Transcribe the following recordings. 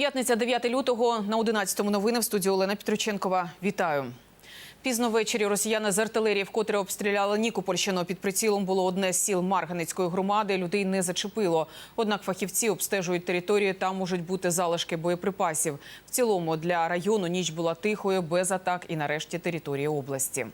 П'ятниця 9 лютого на 11-му новини в студії Олена Петриченкова. Вітаю. Пізно ввечері росіяни з артилерії вкотре обстріляли Нікопольщину. Під прицілом було одне з сіл Марганицької громади. Людей не зачепило. Однак фахівці обстежують територію. Там можуть бути залишки боєприпасів. В цілому для району ніч була тихою, без атак і нарешті території області.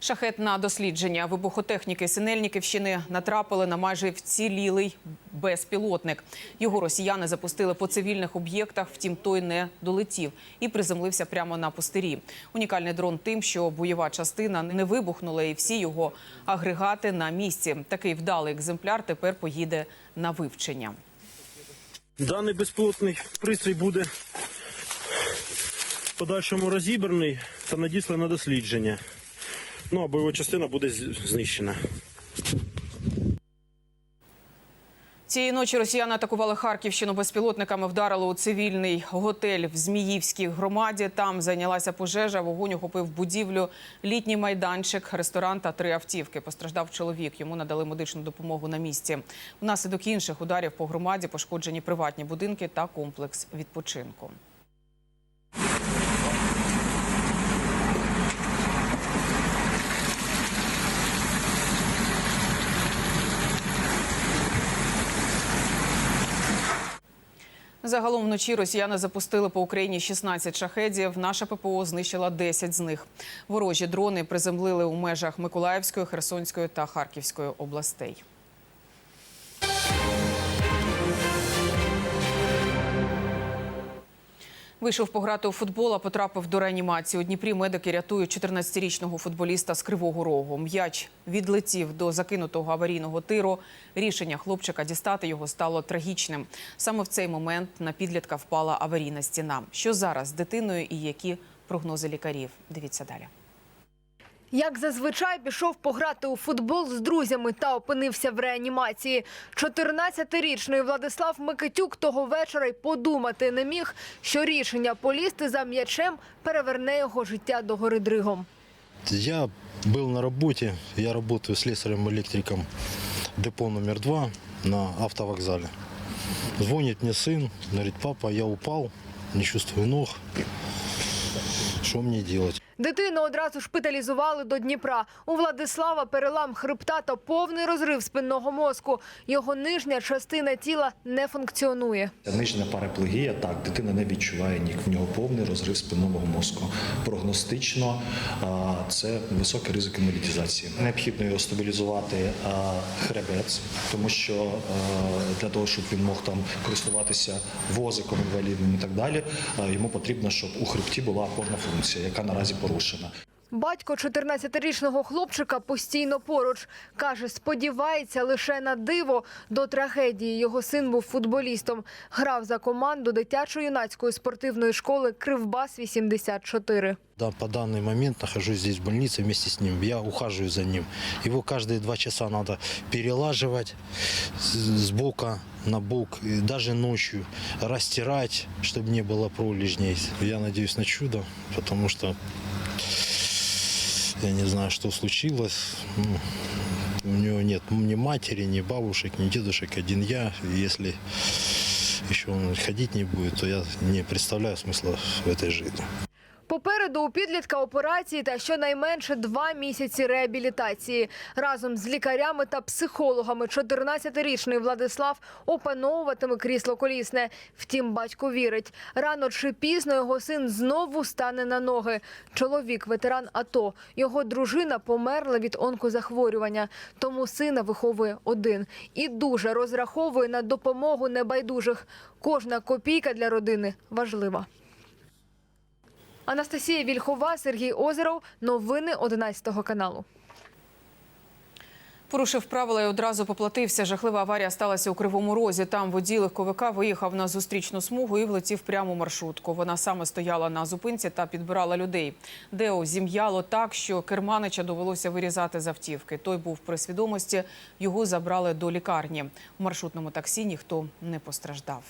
Шахет на дослідження вибухотехніки Синельниківщини натрапили на майже вцілілий безпілотник. Його росіяни запустили по цивільних об'єктах, втім той не долетів і приземлився прямо на пустирі. Унікальний дрон тим, що бойова частина не вибухнула, і всі його агрегати на місці. Такий вдалий екземпляр тепер поїде на вивчення. Даний безпілотний пристрій буде в подальшому розібраний та надісланий на дослідження. Ну а бойова частина буде знищена. Цієї ночі росіяни атакували Харківщину безпілотниками, вдарили у цивільний готель в Зміївській громаді. Там зайнялася пожежа. Вогонь охопив будівлю, літній майданчик, ресторан та три автівки. Постраждав чоловік. Йому надали медичну допомогу на місці. Внаслідок інших ударів по громаді пошкоджені приватні будинки та комплекс відпочинку. Загалом вночі росіяни запустили по Україні 16 шахедів. Наша ППО знищила 10 з них. Ворожі дрони приземлили у межах Миколаївської, Херсонської та Харківської областей. Вийшов пограти у футбол, а потрапив до реанімації. У Дніпрі медики рятують 14-річного футболіста з Кривого Рогу. М'яч відлетів до закинутого аварійного тиру. Рішення хлопчика дістати його стало трагічним. Саме в цей момент на підлітка впала аварійна стіна. Що зараз з дитиною і які прогнози лікарів? Дивіться далі. Як зазвичай пішов пограти у футбол з друзями та опинився в реанімації. 14-річний Владислав Микитюк того вечора й подумати не міг, що рішення полізти за м'ячем переверне його життя до гори дригом. Я был на работе, я работаю слесарем-электриком депо номер два на автовокзале. Звонит мне сын, говорит, папа, я упал, не чувствую ног, что мне делать? Дитину одразу шпиталізували до Дніпра. У Владислава перелам хребта та повний розрив спинного мозку. Його нижня частина тіла не функціонує. Нижня параплегія, так, дитина не відчуває нік, в нього повний розрив спинного мозку. Прогностично це високий ризик інвалідізації. Необхідно його стабілізувати хребець, тому що для того, щоб він мог там користуватися возиком інвалідним і так далі, йому потрібно, щоб у хребті була опорна функція, яка наразі порушена. Батько 14-річного хлопчика постійно поруч. Каже, сподівається лише на диво. До трагедії його син був футболістом. Грав за команду дитячо-юнацької спортивної школи «Кривбас-84». Да, по данный момент нахожусь здесь в больнице вместе с ним. Я ухаживаю за ним. Его каждые два часа надо перелаживать с с бока на бок, и даже ночью растирать, чтобы не было пролежней. Я надеюсь на чудо, потому что я не знаю, что случилось. У него нет ни матери, ни бабушек, ни дедушек, один я. Если еще он ходить не будет, то я не представляю смысла в этой жизни. Попереду у підлітка операції та щонайменше два місяці реабілітації. Разом з лікарями та психологами 14-річний Владислав опановуватиме крісло колісне. Втім, батько вірить, рано чи пізно його син знову стане на ноги. Чоловік, ветеран АТО, його дружина померла від онкозахворювання, тому сина виховує один і дуже розраховує на допомогу небайдужих. Кожна копійка для родини важлива. Анастасія Вільхова, Сергій Озеров. Новини 11 каналу. Порушив правила і одразу поплатився. Жахлива аварія сталася у Кривому Розі. Там водій легковика виїхав на зустрічну смугу і влетів прямо маршрутку. Вона саме стояла на зупинці та підбирала людей. Део зім'яло так, що керманича довелося вирізати з автівки. Той був при свідомості. Його забрали до лікарні. У маршрутному таксі ніхто не постраждав.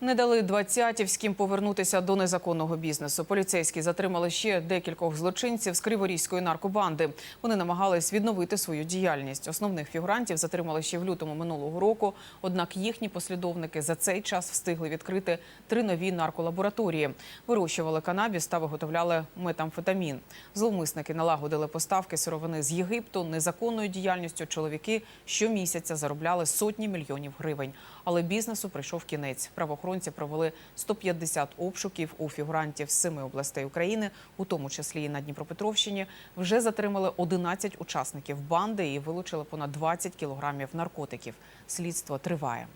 Не дали двадцятівським повернутися до незаконного бізнесу. Поліцейські затримали ще декількох злочинців з криворізької наркобанди. Вони намагались відновити свою діяльність. Основних фігурантів затримали ще в лютому минулого року. Однак їхні послідовники за цей час встигли відкрити три нові нарколабораторії. Вирощували канабіс та виготовляли метамфетамін. Зловмисники налагодили поставки сировини з Єгипту. Незаконною діяльністю чоловіки щомісяця заробляли сотні мільйонів гривень. Але бізнесу прийшов кінець. Правоохоронці провели 150 обшуків у фігурантів з семи областей України, у тому числі і на Дніпропетровщині. Вже затримали 11 учасників банди і вилучили понад 20 кілограмів наркотиків. Слідство триває.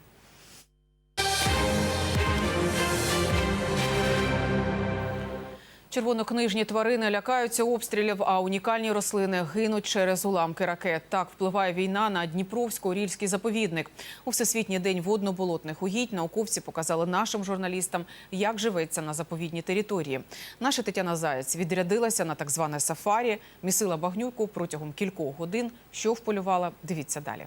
Червонокнижні тварини лякаються обстрілів, а унікальні рослини гинуть через уламки ракет. Так впливає війна на Дніпровсько-Орільський заповідник. У Всесвітній день водно-болотних угідь науковці показали нашим журналістам, як живеться на заповідній території. Наша Тетяна Заєць відрядилася на так зване сафарі, місила багнюку протягом кількох годин. Що вполювала? Дивіться далі.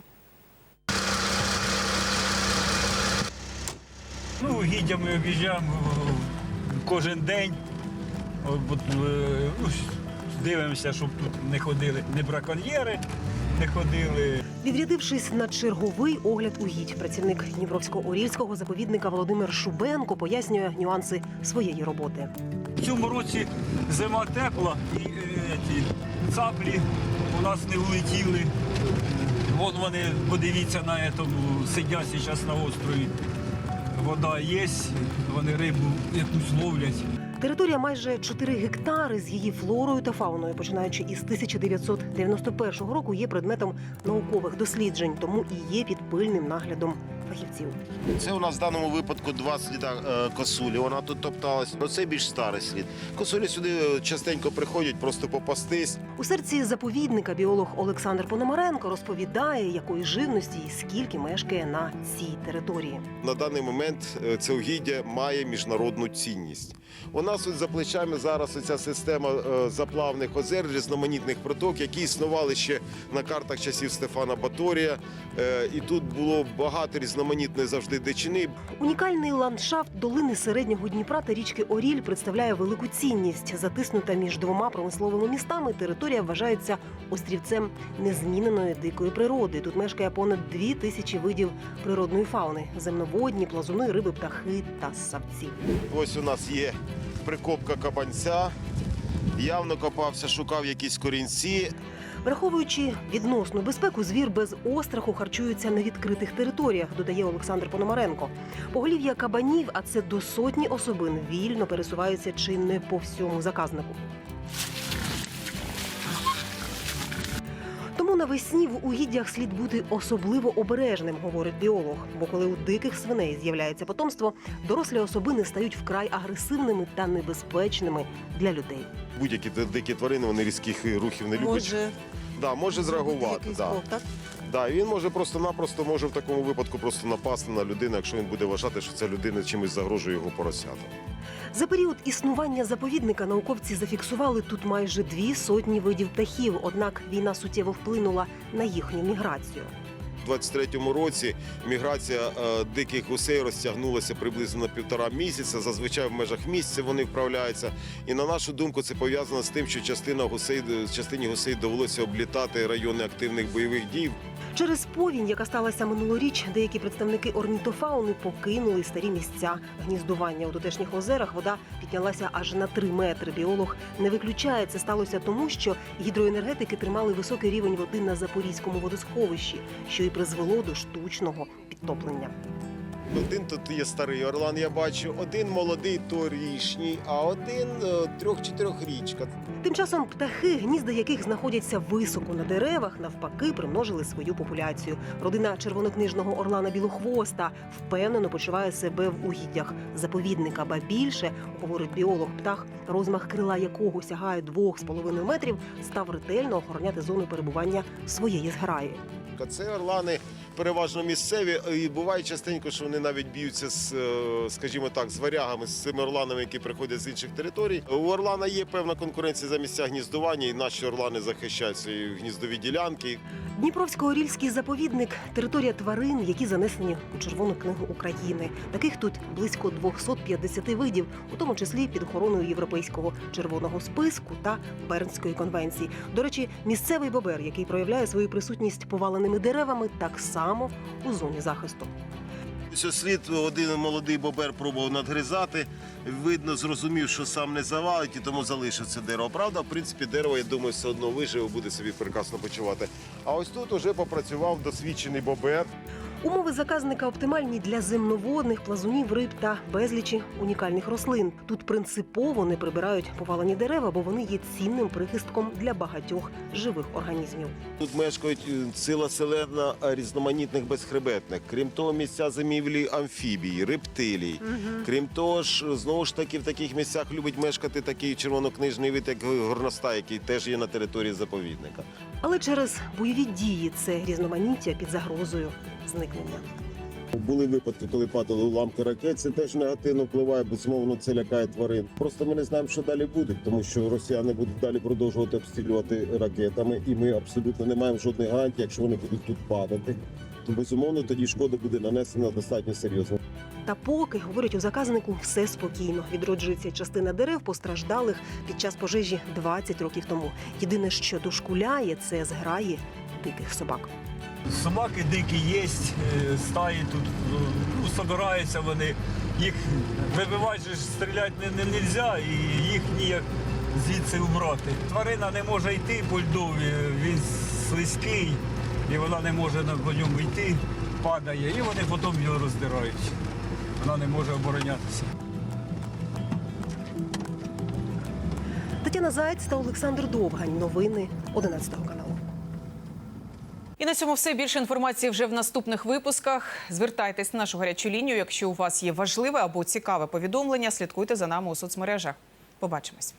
Ну, угіддя ми об'їжджаємо кожен день. Е, дивимося, щоб тут не ходили не браконьєри, не ходили. Відрядившись на черговий огляд угідь, працівник Дніпровсько-Орільського заповідника Володимир Шубенко пояснює нюанси своєї роботи. В цьому році зима тепла і е, ті цаплі у нас не влетіли. Вон вони, подивіться на этому, сидять зараз на острові. Вода є, вони рибу якусь ловлять. Територія майже 4 гектари з її флорою та фауною, починаючи із 1991 року, є предметом наукових досліджень, тому і є під пильним наглядом фахівців. Це у нас в даному випадку два сліда е, косулі. Вона тут топталась. Ну це більш старий слід. Косулі сюди е, частенько приходять просто попастись. У серці заповідника біолог Олександр Пономаренко розповідає, якої живності і скільки мешкає на цій території. На даний момент е, це угіддя має міжнародну цінність. У нас ось за плечами зараз оця система заплавних озер, різноманітних проток, які існували ще на картах часів Стефана Баторія. І тут було багато різноманітної завжди дичини. Унікальний ландшафт долини середнього Дніпра та річки Оріль представляє велику цінність. Затиснута між двома промисловими містами, територія вважається острівцем незміненої дикої природи. Тут мешкає понад дві тисячі видів природної фауни: земноводні, плазуни, риби, птахи та ссавці. Ось у нас є прикопка кабанця. Явно копався, шукав якісь корінці. Враховуючи відносну безпеку, звір без остраху харчується на відкритих територіях, додає Олександр Пономаренко. Поголів'я кабанів, а це до сотні особин, вільно пересуваються не по всьому заказнику. Навесні в угіддях слід бути особливо обережним, говорить біолог. Бо коли у диких свиней з'являється потомство, дорослі особини стають вкрай агресивними та небезпечними для людей. Будь-які дикі тварини, вони різких рухів не люблять. може да, може зреагувати. Да. так? Да, він може просто-напросто може в такому випадку просто напасти на людину, якщо він буде вважати, що ця людина чимось загрожує його поросятам. За період існування заповідника науковці зафіксували тут майже дві сотні видів птахів. Однак війна суттєво вплинула на їхню міграцію. У 23-му році міграція е, диких гусей розтягнулася приблизно на півтора місяця. Зазвичай в межах місяця вони вправляються. І на нашу думку, це пов'язано з тим, що частина гусей частині гусей довелося облітати райони активних бойових дій. Через повінь, яка сталася минулоріч, деякі представники орнітофауни покинули старі місця гніздування у дотешніх озерах. Вода піднялася аж на 3 метри. Біолог не виключає це сталося тому, що гідроенергетики тримали високий рівень води на запорізькому водосховищі, що і призвело до штучного підтоплення. Один тут є старий орлан, я бачу, один молодий торішній, а один е, трьох-чотирьохрічка. Тим часом птахи, гнізда яких знаходяться високо на деревах, навпаки, примножили свою популяцію. Родина червонокнижного орлана білохвоста впевнено почуває себе в угіддях заповідника. Ба більше, говорить біолог, птах, розмах крила якого сягає двох з половиною метрів, став ретельно охороняти зону перебування своєї зграї. Це орлани переважно місцеві, і буває частенько, що вони навіть б'ються з, е, скажімо так, з варягами, з цими орланами, які приходять з інших територій. У орлана є певна конкуренція за місця гніздування, і наші орлани захищають свої гніздові ділянки. Дніпровсько-Орільський заповідник територія тварин, які занесені у Червону книгу України. Таких тут близько 250 видів, у тому числі під охороною європейського червоного списку та Бернської конвенції. До речі, місцевий бобер, який проявляє свою присутність поваленими деревами, так само у зоні захисту. Слід один молодий бобер пробував надгризати. Видно, зрозумів, що сам не завалить, і тому залишив це дерево. Правда, в принципі, дерево, я думаю, все одно виживе, буде собі прекрасно почувати. А ось тут уже попрацював досвідчений бобер. Умови заказника оптимальні для земноводних, плазунів, риб та безлічі унікальних рослин. Тут принципово не прибирають повалені дерева, бо вони є цінним прихистком для багатьох живих організмів. Тут мешкають е, ціла селена е, різноманітних безхребетних. Крім того, місця зимівлі амфібій, рептилій. Крім того ж, знову ж таки, в таких місцях любить мешкати такий червонокнижний вид, як горностай, який теж є на території заповідника. Але через бойові дії це різноманіття під загрозою зникнення. Були випадки, коли падали уламки ракет. Це теж негативно впливає, безумовно, це лякає тварин. Просто ми не знаємо, що далі буде, тому що росіяни будуть далі продовжувати обстрілювати ракетами, і ми абсолютно не маємо жодних гарантій, якщо вони будуть тут падати. То безумовно тоді шкода буде нанесена достатньо серйозно. Та поки говорять у заказнику все спокійно. Відроджується частина дерев постраждалих під час пожежі 20 років тому. Єдине, що дошкуляє, це зграї диких собак. Собаки дикі є, стаї тут ну, собираються вони. Їх вибивати, стріляти не, не можна і їх ніяк звідси убрати. Тварина не може йти по льду, він слизький, і вона не може на- ньому йти, падає, і вони потім його роздирають. Вона не може оборонятися. Тетяна Заєць та Олександр Довгань. Новини 11 каналу. І на цьому все більше інформації вже в наступних випусках. Звертайтесь на нашу гарячу лінію, якщо у вас є важливе або цікаве повідомлення. Слідкуйте за нами у соцмережах. Побачимось.